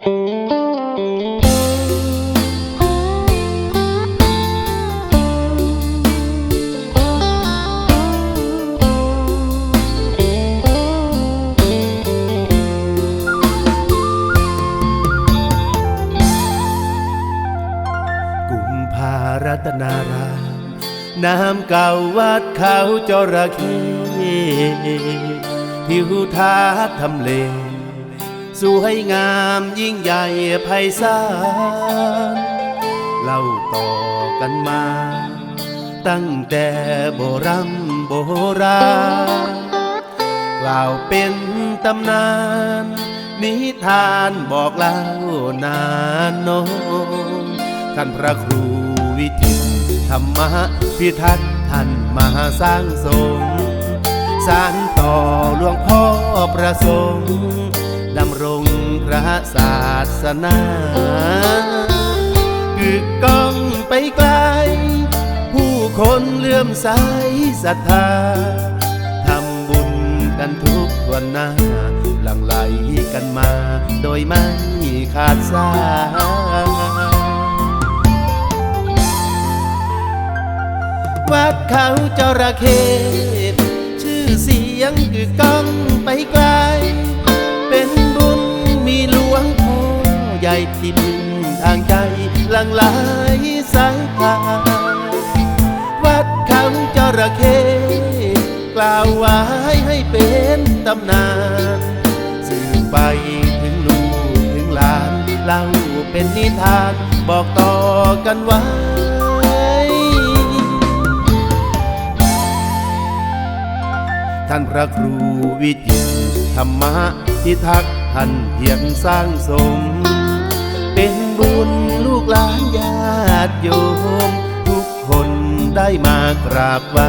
กุมภารัตนารามน้ำเก่าวัดเขาจระเข้ผิวทาทำเล สวยงามยิ่งใหญ่ไพศาลเล่าต่อกันมา ตั้งแต่โบรำโบราณกล่าวเป็นตำนาน นิทานบอกเล่านานโน้นท่านพระครูวิจิตธรรมพิทักษ์ท่านมาสร้างสมสารต่อหลวงพ่อประสงค์ ดำรงพระศาสนากึกก้องไปไกล ผู้คนเลื่อมใสศรัทธาทำบุญกันทุกวันหน้า หลั่งไหลกันมา โดยไม่ขาดสายวัดเขาจระเข้ชื่อเสียงกึกก้องไปไกล ใหญ่ที่พึ่งทางใจลังไหลสายตาวัดเขาจระเข้กล่าวไว้ให้เป็นตำนานสื่อไปถึงลูกถึงหลานเล่าเป็นนิทานบอกต่อกันไว้ท่านพระครูวิจิตรธรรมะที่ทักท่านเพียรสร้างสม บุญลูกหลานญาติโยม ทุกคนได้มากราบไหว้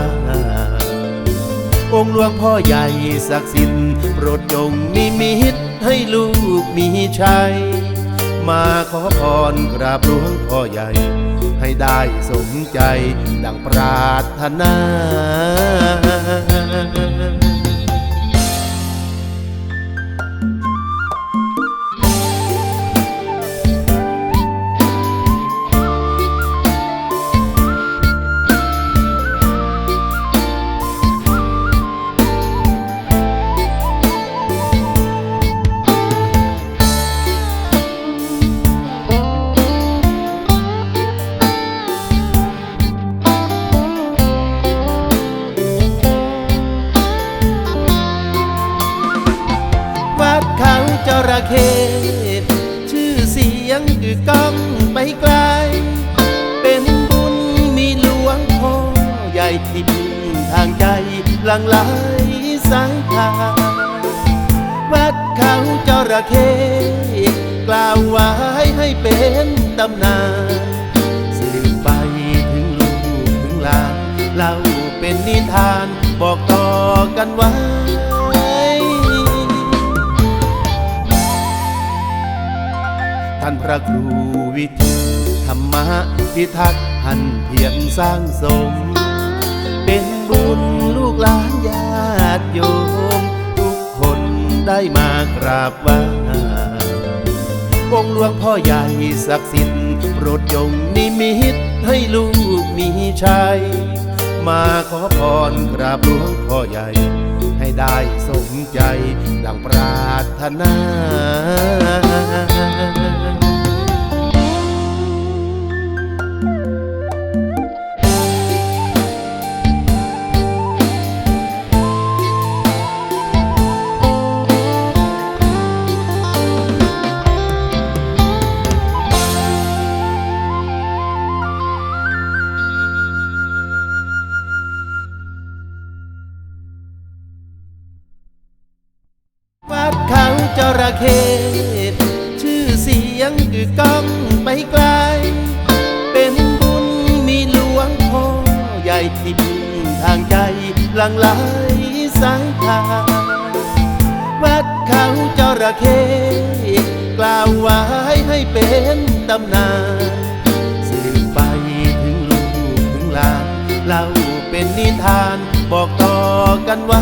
องค์หลวงพ่อใหญ่ศักดิ์สิทธิ์โปรดจงมีมิตรให้ลูกมีชัย มาขอพรกราบหลวงพ่อใหญ่ ให้ได้สมใจดังปรารถนา งกึกก้องไปไกล เป็นบุญมีหลวงพ่อใหญ่ที่พึ่งทางใจหลังไหลสายทางวัดเขาจระเข้กล่าวไว้ให้เป็นตำนานสืบไปถึงลูกถึงหลานเล่าเป็นนิทานบอกต่อกันไว้านพระครูวิจิตธรรมะพิทักษ์ท่านเพียรสร้างสม เป็นบุญลูกหลานญาติโยม ทุกคนได้มากราบไหว้องค์หลวงพ่อใหญ่ศักดิ์สิทธิ์โปรดจงนิมิตให้ลูกมีชัย มาขอพรกราบหลวงพ่อใหญ่ ให้ได้สมใจดังปรารถนา จระเข้ชื่อเสียงกึกก้องไปไกล เป็นบุญมีหลวงพ่อใหญ่ที่พึ่งทางใจหลังไหลสายทางวัดเขาจระเข้กล่าวไว้ให้เป็นตำนานสืบไปถึงลูกถึงหลานเล่าเป็นนิทานบอกต่อกันไว้